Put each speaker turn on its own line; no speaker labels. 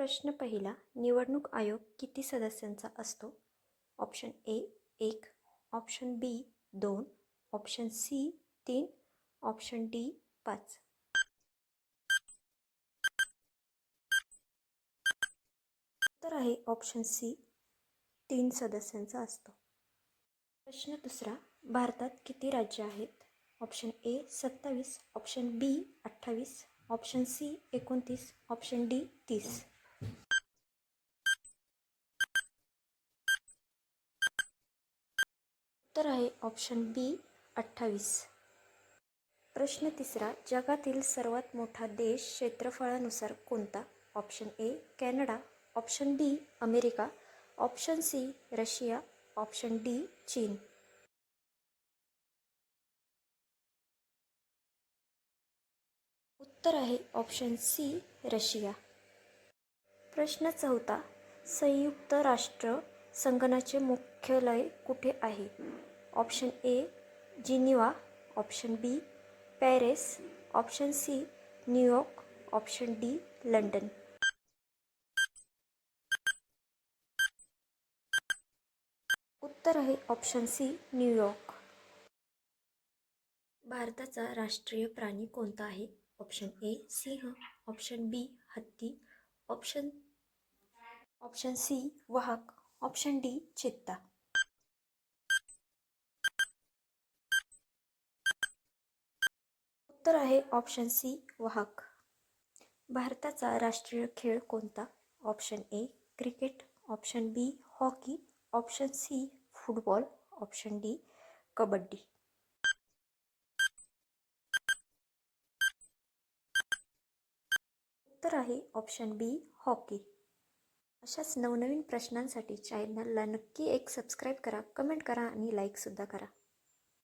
प्रश्न पहिला निवडणूक आयोग किती सदस्यांचा असतो ऑप्शन ए एक ऑप्शन बी दोन ऑप्शन सी तीन ऑप्शन डी पाच उत्तर आहे ऑप्शन सी तीन सदस्यांचा असतो प्रश्न दुसरा भारतात किती राज्य आहेत ऑप्शन ए सत्तावीस ऑप्शन बी अठ्ठावीस ऑप्शन सी एकोणतीस ऑप्शन डी तीस उत्तर आहे ऑप्शन बी अठ्ठावीस प्रश्न तिसरा जगातील सर्वात मोठा देश क्षेत्रफळानुसार कोणता option A Canada option B America option C Russia option D चीन उत्तर आहे ऑप्शन सी रशिया प्रश्न चौथा संयुक्त राष्ट्र संगनाचे मुख्यालय कुठे आहे option A Geneva option B Paris option C New York option D London उत्तर आहे ऑप्शन सी न्यूयॉर्क भारताचा राष्ट्रीय प्राणी कोणता आहे ऑप्शन ए सिंह ऑप्शन बी हत्ती ऑप्शन ऑप्शन सी वाहक ऑप्शन डी चित्ता उत्तर आहे ऑप्शन सी वाहक भारताचा राष्ट्रीय खेळ कोणता option A cricket option B hockey option C football option D kabaddi उत्तर आहे ऑप्शन बी हॉकी अशाच नवनवीन प्रश्नांसाठी चॅनलला नक्की एक सबस्क्राईब करा कमेंट करा आणि लाईकसुद्धा करा